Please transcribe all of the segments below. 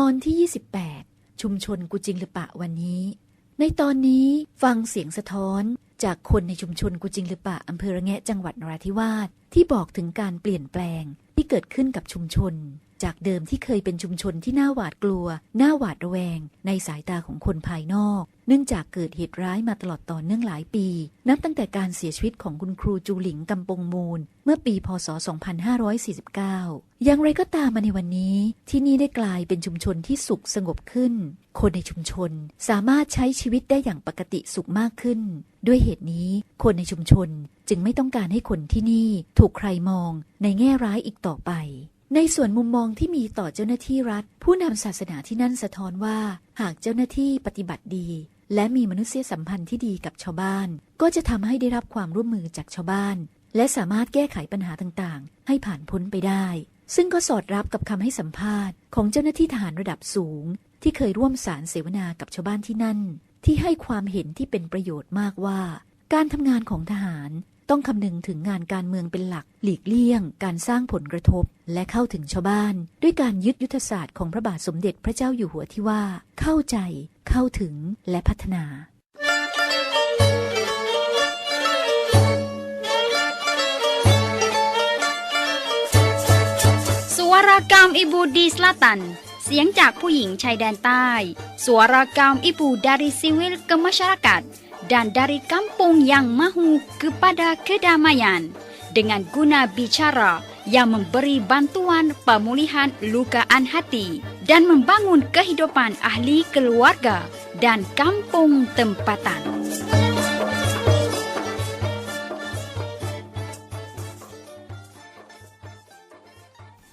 ตอนที่ 28 ชุมชนกูจิงหรือปะวันนี้ ในตอนนี้ฟังเสียงสะท้อนจากคนในชุมชนกูจิงหรือปะอำเภอระแงะจังหวัดนราธิวาสที่บอกถึงการเปลี่ยนแปลงที่เกิดขึ้นกับชุมชน จากเดิมที่เคยเป็นชุมชนที่น่าหวาดกลัว น่าหวาดระแวง ในสายตาของคนภายนอก เนื่องจากเกิดเหตุร้ายมาตลอดต่อเนื่องหลายปี นับตั้งแต่การเสียชีวิตของคุณครูจูหลิงกำปงมูล เมื่อปี พศ 2549 อย่างไรก็ตามมาในวันนี้ ที่นี่ได้กลายเป็นชุมชนที่สุขสงบขึ้น คนในชุมชนสามารถใช้ชีวิตได้อย่างปกติสุขมากขึ้น ด้วยเหตุนี้คนในชุมชนจึงไม่ต้องการให้คนที่นี่ถูกใครมองในแง่ร้ายอีกต่อไป ในส่วนมุมมองที่มีต่อเจ้าหน้าที่รัฐ ผู้นำศาสนาที่นั่นสะท้อนว่า หากเจ้าหน้าที่ปฏิบัติดี และมีมนุษยสัมพันธ์ที่ดีกับชาวบ้าน ก็จะทำให้ได้รับความร่วมมือจากชาวบ้าน และสามารถแก้ไขปัญหาต่างๆ ให้ผ่านพ้นไปได้ ซึ่งก็สอดรับกับคำให้สัมภาษณ์ของเจ้าหน้าที่ทหารระดับสูง ที่เคยร่วมสารเสวนากับชาวบ้านที่นั่น ที่ให้ความเห็นที่เป็นประโยชน์มากว่า การทำงานของทหาร ต้องคำนึงถึงงานการเมืองเป็นหลัก หลีกเลี่ยง การสร้างผลกระทบ และเข้าถึงชาวบ้าน ด้วยการยึดยุทธศาสตร์ของพระบาทสมเด็จพระเจ้าอยู่หัวที่ว่า เข้าใจ เข้าถึงและพัฒนา Suara Kaum Ibu di Selatan Sia จากผู้หญิงชายแดนใต้ Suara Kaum Ibu dari Siwil ke Masyarakat dan dari kampung yang mahu kepada kedamaian dengan guna bicara yang memberi bantuan pemulihan lukaan hati dan membangun kehidupan ahli keluarga dan kampung tempatan.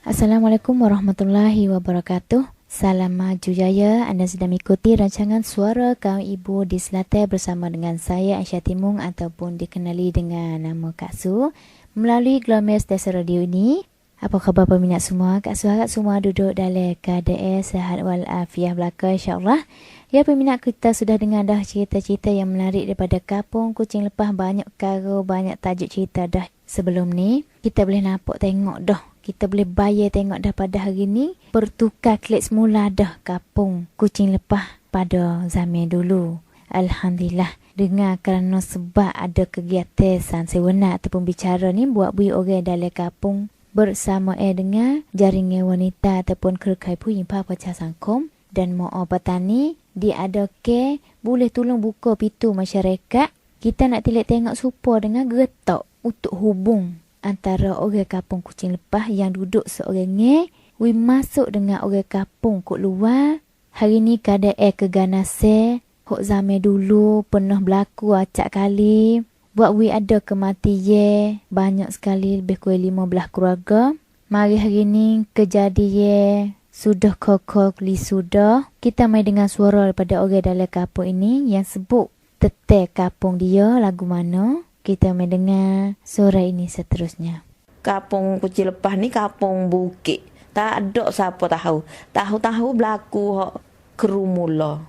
Assalamualaikum warahmatullahi wabarakatuh. Salam maju jaya. Anda sedang mengikuti rancangan Suara Kaum Ibu di Selatan bersama dengan saya Aisyah Timung ataupun dikenali dengan nama Kak Su melalui Glomes Desa Radio ini. Apa khabar peminat semua? Kak Su harap semua duduk dalam keadaan sehat walafiat belaka insya-Allah. Ya peminat kita sudah dengar dah cerita-cerita yang menarik daripada Kapung Kucing Lepas. Banyak perkara, banyak tajuk cerita dah sebelum ni. Kita boleh nampak tengok dah. Kita boleh bayar tengok dah pada hari ni. Bertukar klik semula dah kapung kucing lepah pada zaman dulu. Alhamdulillah. Dengar kerana sebab ada kegiatan san sewenang ataupun bicara ni buat bui orang dalam kapung. Bersama eh dengan jaringan wanita ataupun kerkai puing pacah sangkom dan mau petani dia ada ke boleh tolong buka pintu masyarakat kita nak tilik tengok supo dengan getok untuk hubung antara orang kampung kucing lepah yang duduk seorang nge, we masuk dengan orang kampung kok luar. Hari ni kada eh keganase, hok zame dulu pernah berlaku acak kali. Buat we ada kematian, banyak sekali lebih kurang 15 keluarga. Mari hari ni kejadian sudah kokok li sudah. Kita mai dengan suara daripada orang dalam kampung ini yang sebut tetek kampung dia lagu mana. Kita mendengar suara ini seterusnya. Kapung Kucing Lepas ni kapung bukit. Tak ada siapa tahu. Tahu-tahu berlaku hok kerumula.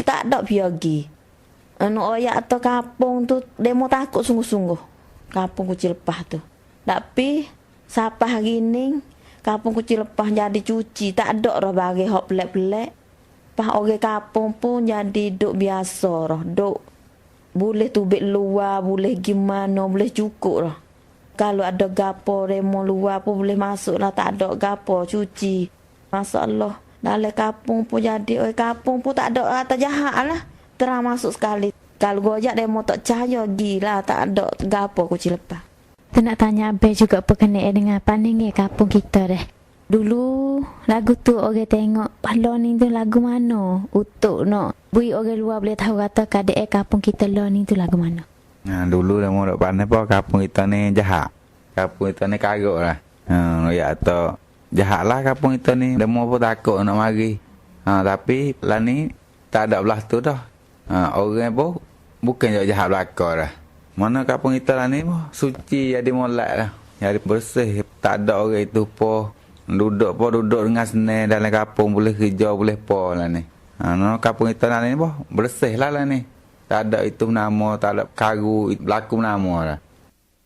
Tak ada piagi. Anu oyak atau kapung tu demo takut sungguh-sungguh. Kapung Kucing Lepas tu. Tapi siapa hari kapung Kucing Lepas jadi cuci. Tak ada dah bagi hok pelak-pelak. Pas orang kapung pun jadi duk biasa dah. Duk boleh tubik luar, boleh gimana, boleh cukup lah. Kalau ada gapo remo luar pun boleh masuk lah. Tak ada gapo cuci. Masalah. Dalam kapung pun jadi. Oi kapung pun tak ada kata jahat lah. Terang masuk sekali. Kalau gojak demo tak cahaya gila. Tak ada gapo kucing lepas. Kita nak tanya Abel juga perkenaan dengan paning kapung kita deh. Dulu lagu tu orang tengok ni tu lagu mana Untuk nak Bui orang luar boleh tahu kata Kadek eh kapung kita ni tu lagu mana Ha, dulu dah dok pandai apa kapung kita ni jahat. Kapung kita ni karuk lah. Ha, ya atau jahat lah kapung kita ni. Dah mau pun takut nak mari. Ha, tapi lah ni tak ada belah tu dah. Ha, orang pun bukan jahat belakang dah. Mana kapung kita lah ni pun suci jadi molek lah. Jadi bersih. Tak ada orang itu pun Duduk po duduk dengan senang dalam kampung boleh kerja boleh po lah ni. Ha, no, kampung kita lah ni po bersih lah lah ni. Tak ada itu nama, tak ada karu, berlaku nama lah.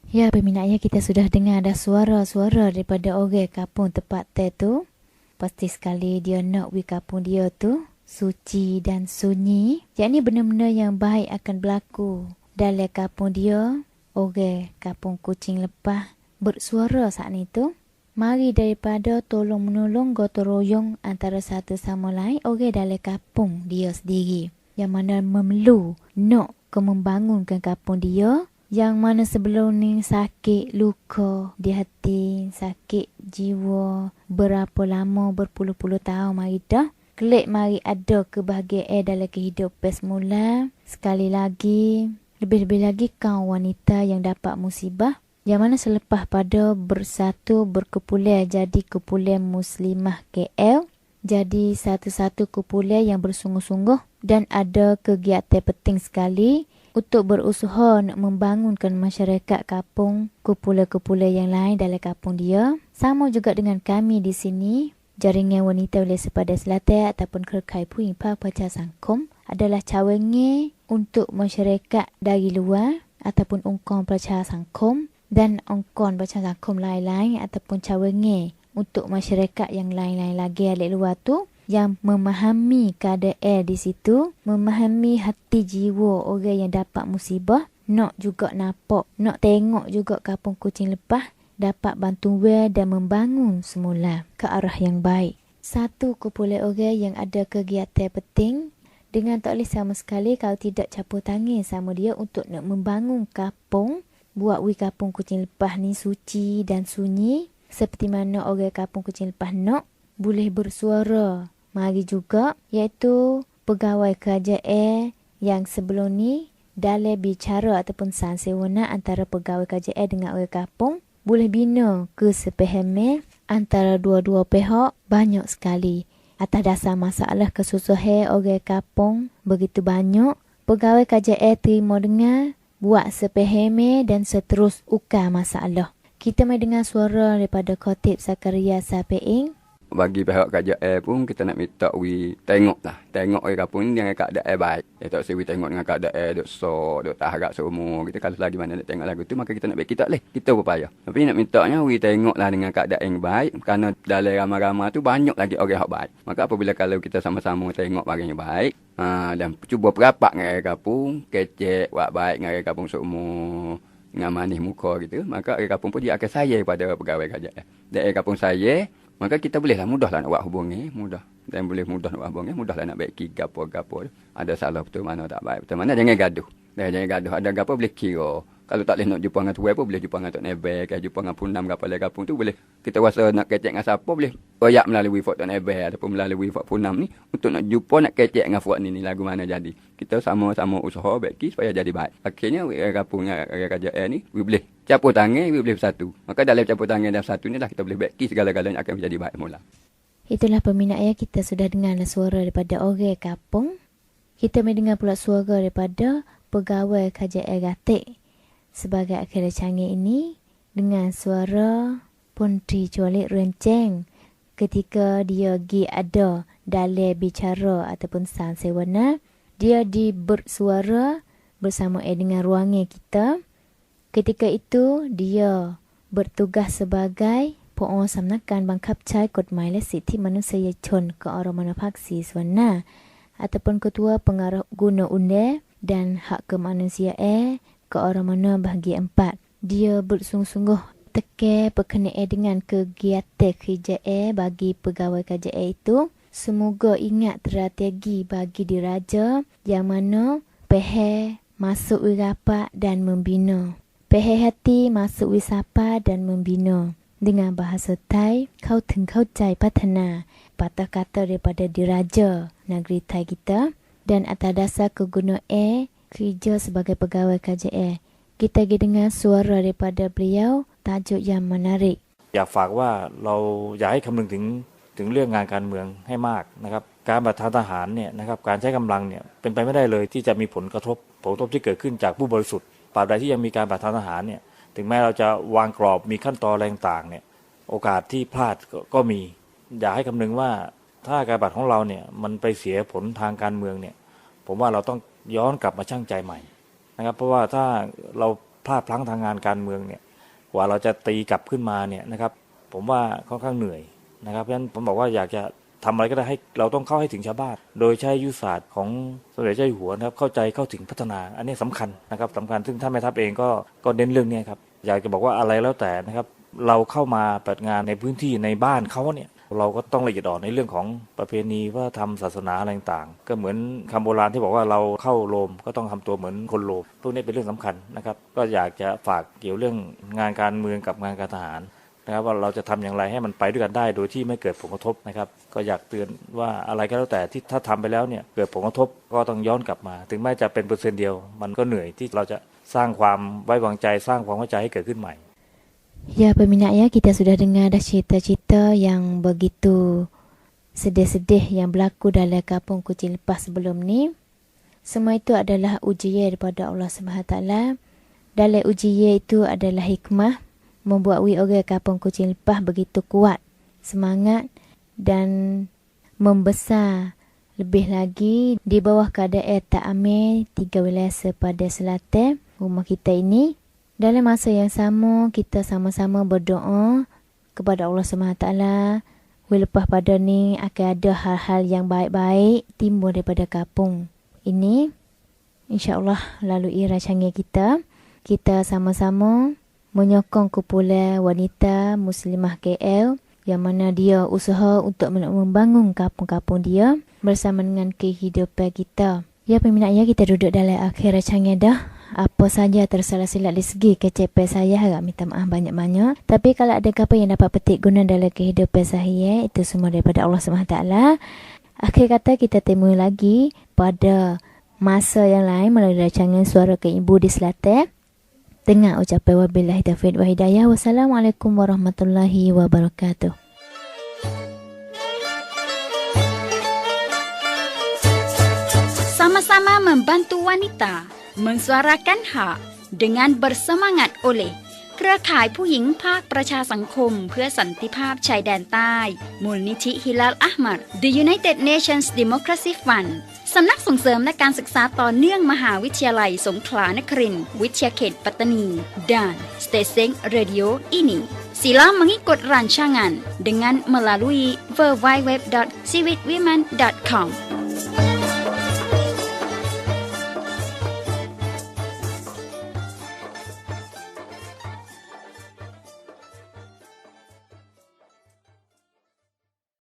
Ya peminatnya kita sudah dengar ada suara-suara daripada orang kampung tempat teh tu. pasti sekali dia nak wi kampung dia tu suci dan sunyi. Yakni benda-benda yang baik akan berlaku dalam kampung dia. Oke, kampung kucing lepas bersuara saat itu. Mari daripada tolong menolong gotong royong antara satu sama lain oke dalam kampung dia sendiri. Yang mana memerlu nak ke membangunkan kampung dia yang mana sebelum ni sakit luka di hati, sakit jiwa, berapa lama, berpuluh-puluh tahun mari dah. Klik mari ada kebahagiaan dalam kehidupan semula. Sekali lagi, lebih-lebih lagi kau wanita yang dapat musibah. Yang mana selepas pada bersatu berkepulian jadi kepulian muslimah KL. Jadi satu-satu kepulian yang bersungguh-sungguh dan ada kegiatan penting sekali untuk berusaha nak membangunkan masyarakat kapung kupula-kupula yang lain dalam kapung dia. Sama juga dengan kami di sini, jaringan wanita oleh sepada selatan ataupun kerkai puing pak pacar sangkum adalah cawangi untuk masyarakat dari luar ataupun ungkon pacar sangkum dan ungkon pacar sangkum lain-lain ataupun cawangi untuk masyarakat yang lain-lain lagi alik luar tu yang memahami keadaan di situ, memahami hati jiwa orang yang dapat musibah, nak juga nampak, nak tengok juga kapung kucing lepas, dapat bantu dan membangun semula ke arah yang baik. Satu kumpulan orang yang ada kegiatan penting dengan tak boleh sama sekali kalau tidak capur tangan sama dia untuk nak membangun kapung, buat wi kapung kucing lepas ni suci dan sunyi seperti mana orang kapung kucing lepas nak boleh bersuara Mari juga iaitu pegawai kerajaan yang sebelum ni dalam bicara ataupun sansewona antara pegawai kerajaan dengan orang kampung boleh bina kesepahaman antara dua-dua pihak banyak sekali. Atas dasar masalah kesusahan orang kampung begitu banyak, pegawai kerajaan terima dengar, buat sepahaman dan seterus ukar masalah. Kita mai dengar suara daripada Kotip Sakaria Sapeing bagi pihak kerajaan pun kita nak minta we tengok lah. Tengok kampung ni dengan keadaan baik. Ya tak we tengok dengan keadaan duk so, duk taharak seumur. Kita kalau lagi mana nak tengok lagu tu maka kita nak baik kita leh. Kita berupaya. Tapi nak minta nya we tengok lah dengan keadaan yang baik. Kerana dalam ramai-ramai tu banyak lagi orang yang baik. Maka apabila kalau kita sama-sama tengok barang yang baik. Ha, dan cuba perapat dengan orang kampung. Kecek, buat baik dengan orang kampung seumur. Dengan manis muka gitu. Maka orang kampung pun dia akan sayang pada pegawai kerajaan. Dan orang kampung saya Maka kita bolehlah mudahlah nak buat hubungi, mudah. Dan boleh mudah nak buat hubungi, mudahlah nak baiki gapo-gapo. Ada salah betul mana tak baik. Betul mana jangan gaduh. Dan jangan gaduh. Ada gapo boleh kira. Kalau tak boleh nak jumpa dengan tuan pun boleh jumpa dengan Tok Nebel. Kan jumpa dengan Punam gapo kapung tu boleh. Kita rasa nak kecek dengan siapa boleh. Royak melalui Fort Tok Nebel ataupun melalui Fort Punam ni. Untuk nak jumpa nak kecek dengan Fort ni, ni lagu mana jadi. Kita sama-sama usaha baiki supaya jadi baik. Akhirnya kapungnya kerajaan ni, we boleh capur tangan, we boleh bersatu. Maka dalam capur tangan dan satu ni dah kita boleh baiki segala-galanya akan menjadi baik mula. Itulah peminat ya kita sudah dengar suara daripada orang kapung. Kita mendengar pula suara daripada pegawai kerajaan Gatik sebagai akhir canggih ini dengan suara pun dicualik renceng ketika dia gi ada dalam bicara ataupun sansewana dia di bersuara bersama dengan ruangnya kita Ketika itu, dia bertugas sebagai penguasa samnakan cai kotmai le siti manusia chon ke orang swana ataupun ketua pengarah guna unde dan hak kemanusiaan ke orang mana bahagi empat. Dia bersungguh-sungguh teke berkenaan dengan kegiatan kerja bagi pegawai kerja itu. Semoga ingat strategi bagi diraja yang mana pehe masuk rapat dan membina. Pehe hati masuk wisapa dan membina. Dengan bahasa Thai, kau teng kau cai patana. Patah kata daripada diraja negeri Thai kita. Dan atas dasar kegunaan e, kerja sebagai pegawai KJA. Kita pergi dengar suara daripada beliau, tajuk yang menarik. อยากฝากว่าเราอยากให้คำนึงถึงถึงเรื่องงานการเมืองให้มากนะครับ การบัตรทหารเนี่ยนะครับการใช้กำลังเนี่ยเป็นไปไม่ได้เลยที่จะมีผลกระทบผลกระทบที่เกิดขึ้นจากผู้บริสุทธิ์ ปราบใดที่ยังมีการปฏิทานทหารเนี่ยถึงแม้เราจะวางกรอบมีขั้นตอนแรงต่างเนี่ยโอกาสที่พลาดก็มี อย่าให้คำนึงว่าถ้าการบัตรของเราเนี่ยมันไปเสียผลทางการเมืองเนี่ยผมว่าเราต้องย้อนกลับมาช่างใจใหม่นะครับเพราะว่าถ้าเราพลาดพลั้งทางงานการเมืองเนี่ยกว่าเราจะตีกลับขึ้นมาเนี่ยนะครับผมว่าค่อนข้างเหนื่อยนะครับเพราะฉะนั้นผมบอกว่าอยากจะ ทำอะไรก็ได้ให้เราต้องเข้าให้ถึงชาวบ้าน โดยใช้ยุทธศาสตร์ของสมเด็จเจ้าอยู่หัวนะครับเข้าใจเข้าถึงพัฒนา อันนี้สำคัญนะครับสำคัญซึ่งท่านแม่ทัพเองก็ก็เน้นเรื่องนี้ครับอยากจะบอกว่าอะไรแล้วแต่นะครับเราเข้ามาปฏิงานในพื้นที่ในบ้านเขาเนี่ยเราก็ต้องละเอียดอ่อนในเรื่องของประเพณีว่าทำศาสนาอะไรต่างๆ ก็เหมือนคำโบราณที่บอกว่าเราเข้าโรมก็ต้องทำตัวเหมือนคนโรมพวกนี้เป็นเรื่องสำคัญนะครับ ก็อยากจะฝากเกี่ยวเรื่องงานการเมืองกับงานการทหาร นะครับว่าเราจะทำอย่างไรให้มันไปด้วยกันได้ โดยที่ไม่เกิดผลกระทบนะครับ ก็อยากเตือนว่าอะไรก็แล้วแต่ที่ถ้าทำไปแล้วเนี่ยเกิดผลกระทบก็ต้องย้อนกลับมา ถึงแม้จะเป็นเปอร์เซ็นต์เดียว มันก็เหนื่อยที่เราจะสร้างความไว้วางใจสร้างความเข้าใจให้เกิดขึ้นใหม่ Ya peminat ya kita sudah dengar dah cerita-cerita yang begitu sedih-sedih yang berlaku dalam kampung kucing lepas sebelum ni. Semua itu adalah ujian daripada Allah SWT. Dalam ujian itu adalah hikmah membuat we orang kampung kucing lepas begitu kuat, semangat dan membesar lebih lagi di bawah keadaan tak amil tiga wilayah sepada selatan rumah kita ini dalam masa yang sama, kita sama-sama berdoa kepada Allah SWT. Lepas pada ni akan ada hal-hal yang baik-baik timbul daripada kampung ini. InsyaAllah lalui rancangan kita, kita sama-sama menyokong kumpulan wanita muslimah KL yang mana dia usaha untuk membangun kampung-kampung dia bersama dengan kehidupan kita. Ya peminat ya kita duduk dalam akhir rancangan dah. Apa saja tersalah silap dari segi kecepai saya harap minta maaf banyak-banyak. Tapi kalau ada apa yang dapat petik guna dalam kehidupan saya itu semua daripada Allah SWT akhir kata kita temui lagi pada masa yang lain melalui rancangan suara ke ibu di selatan dengan ucapan wabillahi taufiq wa hidayah wassalamualaikum warahmatullahi wabarakatuh Sama-sama membantu wanita mensuarakan hak dengan bersemangat oleh เครือข่ายผู้หญิงภาคประชาสังคมเพื่อสันติภาพชายแดนใต้ มูลนิธิฮิลาลอัลมัด The United Nations Democracy Fund สำนักส่งเสริมและการศึกษาต่อเนื่องมหาวิทยาลัย สงขลานครินทร์วิทยาเขตปัตตานี dan Stesen Radio ini Sila mengikut rancangan dengan melalui www.ciwitwomen.com